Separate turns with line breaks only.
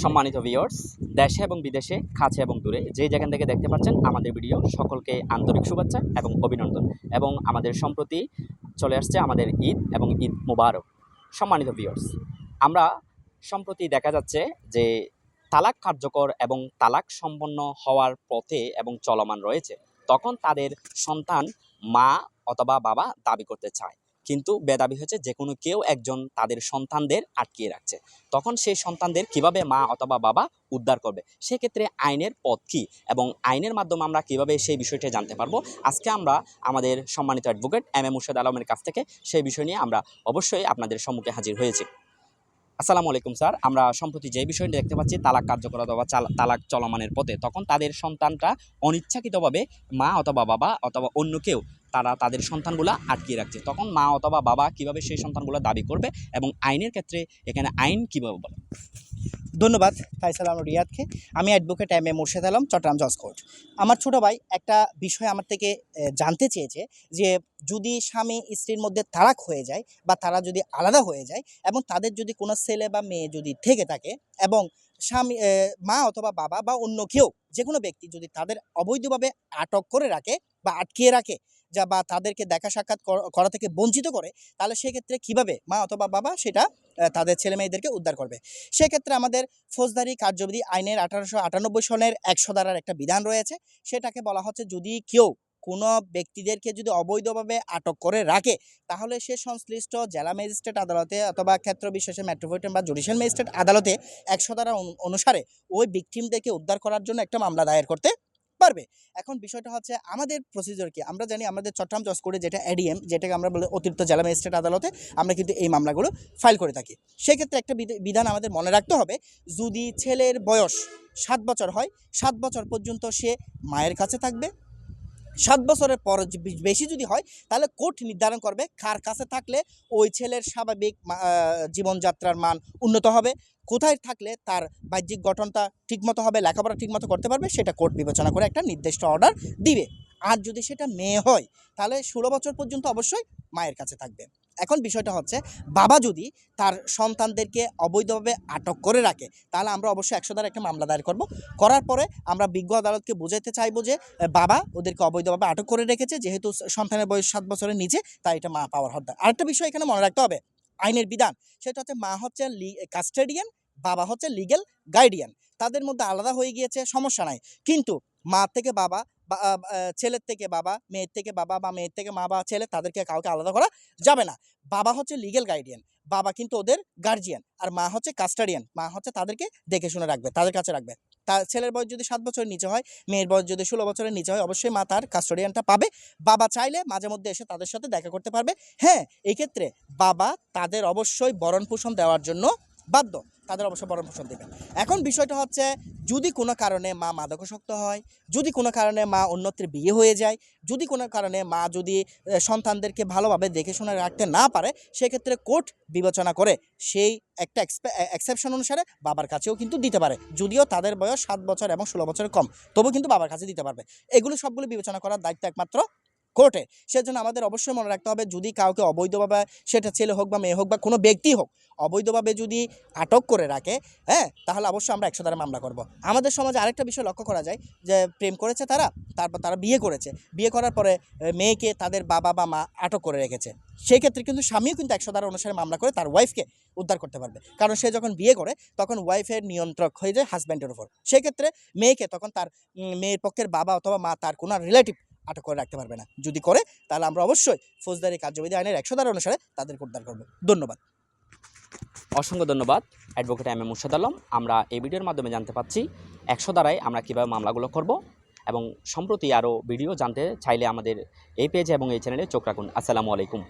সম্মানিত ভিউয়ার্স দেশে এবং বিদেশে, কাছে এবং দূরে, যে যেখান থেকে দেখতে পাচ্ছেন আমাদের ভিডিও সকলকে আন্তরিক শুভেচ্ছা এবং অভিনন্দন। এবং আমাদের সম্প্রতি চলে আসছে আমাদের ঈদ এবং ঈদ মুবারক। সম্মানিত ভিউয়ার্স আমরা সম্প্রতি দেখা যাচ্ছে যে তালাক কার্যকর এবং তালাক সম্পন্ন হওয়ার পথে এবং চলমান রয়েছে। তখন তাদের সন্তান মা অথবা বাবা দাবি করতে চায়। কিন্তু বেদাবি হচ্ছে যে কোনো কেউ একজন তাদের সন্তানদের আটকিয়ে রাখছে। তখন সেই সন্তানদের কীভাবে মা অথবা বাবা উদ্ধার করবে? সেক্ষেত্রে আইনের পথ কী? এবং আইনের মাধ্যমে আমরা কীভাবে সেই বিষয়টি জানতে পারব? আজকে আমরা আমাদের সম্মানিত অ্যাডভোকেট এম এ মুর্শেদ আলমের কাছ থেকে সেই বিষয় নিয়ে আমরা অবশ্যই আপনাদের সম্মুখে হাজির হয়েছি। আসসালামু আলাইকুম স্যার। আমরা সম্প্রতি যে বিষয়টি দেখতে পাচ্ছি, তালাক কার্যকর অথবা চাল- তালাক চলমানের পথে, তখন তাদের সন্তানটা অনিচ্ছাকৃতভাবে মা অথবা বাবা অথবা অন্য কেউ তারা তাদের সন্তানগুলো আটকিয়ে রাখছে। তখন মা অথবা বাবা কীভাবে সেই সন্তানগুলো দাবি করবে এবং আইনের ক্ষেত্রে এখানে আইন কীভাবে বলে?
ধন্যবাদ, ফাইসাল আলম রিয়াদকে। আমি advocate M A Murshed Alam, Chittagong জজ কোর্ট আমার ছোট ভাই একটা বিষয় আমার থেকে জানতে চেয়েছে যে যদি স্বামী স্ত্রীর মধ্যে তারাক হয়ে যায় বা তারা যদি আলাদা হয়ে যায় এবং তাদের যদি কোনো ছেলে বা মেয়ে যদি থেকে থাকে এবং স্বামী মা অথবা বাবা বা অন্য কেউ যে কোনো ব্যক্তি যদি তাদের অবৈধভাবে আটক করে রাখে বা আটকিয়ে রাখে যা বা তাদেরকে দেখা সাক্ষাৎ কর- থেকে বঞ্চিত করে, তাহলে সেক্ষেত্রে কীভাবে মা অথবা বাবা সেটা তাদের ছেলে মেয়েদেরকে উদ্ধার করবে? সেক্ষেত্রে আমাদের ফৌজদারি কার্যবিধি আইনের আঠারোশো আটানব্বই সনের একশো ধারার একটা বিধান রয়েছে। সেটাকে বলা হচ্ছে যদি কেউ কোনো ব্যক্তিদেরকে যদি অবৈধভাবে আটক করে রাখে, তাহলে সে সংশ্লিষ্ট জেলা ম্যাজিস্ট্রেট আদালতে অথবা ক্ষেত্র বিশেষে মেট্রোপলিটন বা জুডিশিয়াল ম্যাজিস্ট্রেট আদালতে একশো ধারা অনুসারে ওই ভিকটিমদেরকে উদ্ধার করার জন্য একটা মামলা দায়ের করতে পারবে। এখন বিষয়টা হচ্ছে আমাদের প্রসিজিওর কি? আমরা জানি আমাদের চট্টগ্রাম জজ করে যেটা এডিএম যেটাকে আমরা বলি অতিরিক্ত জেলা ম্যাজিস্ট্রেট আদালতে আমরা কিন্তু এই মামলাগুলো ফাইল করে থাকি। সেক্ষেত্রে একটা বিধ- বিধান আমাদের মনে রাখতে হবে, যদি ছেলের বয়স সাত বছর হয়, সাত বছর পর্যন্ত সে মায়ের কাছে থাকবে। সাত বছরের পর বেশি যদি হয়, তাহলে কোর্ট নির্ধারণ করবে কার কাছে থাকলে ওই ছেলের স্বাভাবিক জীবনযাত্রার মান উন্নত হবে। কোথায় থাকলে তার বাহ্যিক গঠনটা ঠিকমতো হবে, লেখাপড়া ঠিকমতো করতে পারবে, সেটা কোর্ট বিবেচনা করে একটা নির্দিষ্ট অর্ডার দিবে। আর যদি সেটা মেয়ে হয়, তাহলে ষোলো বছর পর্যন্ত অবশ্যই মায়ের কাছে থাকবে। এখন বিষয়টা হচ্ছে, বাবা যদি তার সন্তানদেরকে অবৈধভাবে আটক করে রাখে, তাহলে আমরা অবশ্যই একশো দ্বারা একটা মামলা দায়ের করব। করার পরে আমরা বিজ্ঞ আদালতকে বোঝাইতে চাইব যে, বাবা ওদেরকে অবৈধভাবে আটক করে রেখেছে, যেহেতু সন্তানের বয়স সাত বছরের নিচে, তাই এটা মা পাওয়ার হত্যা আরেকটা বিষয় এখানে মনে রাখতে হবে আইনের বিধান। সেটা হচ্ছে মা হচ্ছে কাস্টেডিয়ান বাবা হচ্ছে লিগেল গাইডিয়ান তাদের মধ্যে আলাদা হয়ে গিয়েছে, সমস্যা নাই। কিন্তু মা থেকে বাবা ছেলের থেকে বাবা, মেয়ের থেকে বাবা বা মেয়ের থেকে মা বা ছেলে তাদেরকে কাউকে আলাদা করা যাবে না। বাবা হচ্ছে লিগেল গাইডিয়ান বাবা কিন্তু ওদের গার্জিয়ান আর মা হচ্ছে কাস্টাডিয়ান মা হচ্ছে তাদেরকে দেখে শুনে রাখবে, তাদের কাছে রাখবে। তার ছেলের বয়স যদি সাত বছরের নিচে হয়, মেয়ের বয়স যদি ষোলো বছরের নিচে হয়, অবশ্যই মা তার কাস্টোডিয়ানটা পাবে। বাবা চাইলে মাঝে মধ্যে এসে তাদের সাথে দেখা করতে পারবে। হ্যাঁ এই ক্ষেত্রে বাবা তাদের অবশ্যই বরণ পোষণ দেওয়ার জন্য বাধ্য তাদের অবশ্যই বরণ পোষণ দেবে এখন বিষয়টা হচ্ছে, যদি কোনো কারণে মা মাদকাসক্ত হয়, যদি কোনো কারণে মা অন্যত্র বিয়ে হয়ে যায়, যদি কোনো কারণে মা যদি সন্তানদেরকে ভালোভাবে দেখে শুনে রাখতে না পারে, সেক্ষেত্রে কোর্ট বিবেচনা করে সেই একটা এক্সেপশন অনুসারে বাবার কাছেও কিন্তু দিতে পারে। যদিও তাদের বয়স সাত বছর এবং ষোলো বছরের কম তবু কিন্তু বাবার কাছে দিতে পারবে। এগুলো সবগুলো বিবেচনা করার দায়িত্ব একমাত্র কোর্টে। সেজন্য আমাদের অবশ্যই মনে রাখতে হবে, যদি কাউকে অবৈধভাবে সেটা ছেলে হোক বা মেয়ে হোক বা কোনো ব্যক্তি হোক অবৈধভাবে যদি আটক করে রাখে হ্যাঁ তাহলে অবশ্যই আমরা একশো দ্বারা মামলা করব। আমাদের সমাজে আরেকটা বিষয় লক্ষ্য করা যায় যে, প্রেম করেছে তারা, তারপর তারা বিয়ে করেছে। বিয়ে করার পরে মেয়েকে তাদের বাবা বা মা আটক করে রেখেছে। সেই ক্ষেত্রে কিন্তু স্বামীও কিন্তু একশো দ্বারা অনুসারে মামলা করে তার ওয়াইফকে উদ্ধার করতে পারবে। কারণ সে যখন বিয়ে করে, তখন ওয়াইফের নিয়ন্ত্রক হয়ে যায় হাজব্যান্ডের উপর। সেক্ষেত্রে মেয়েকে তখন তার মেয়ের পক্ষের বাবা অথবা মা, তার কোনো রিলেটিভ আটক করে রাখতে পারবে না। যদি করে, তাহলে আমরা অবশ্যই ফৌজদারি কার্যবিধি আইনের একশো ধারা অনুসারে তাদের উদ্ধার করব। ধন্যবাদ।
অসংখ্য ধন্যবাদ, advocate M A Murshed Alam. আমরা এই ভিডিওর মাধ্যমে জানতে পাচ্ছি, একশো দ্বারাই আমরা কীভাবে মামলাগুলো করব এবং সম্প্রতি আরও ভিডিও জানতে চাইলে আমাদের এই পেজে এবং এই চ্যানেলে চোখ রাখুন। আসসালামু আলাইকুম।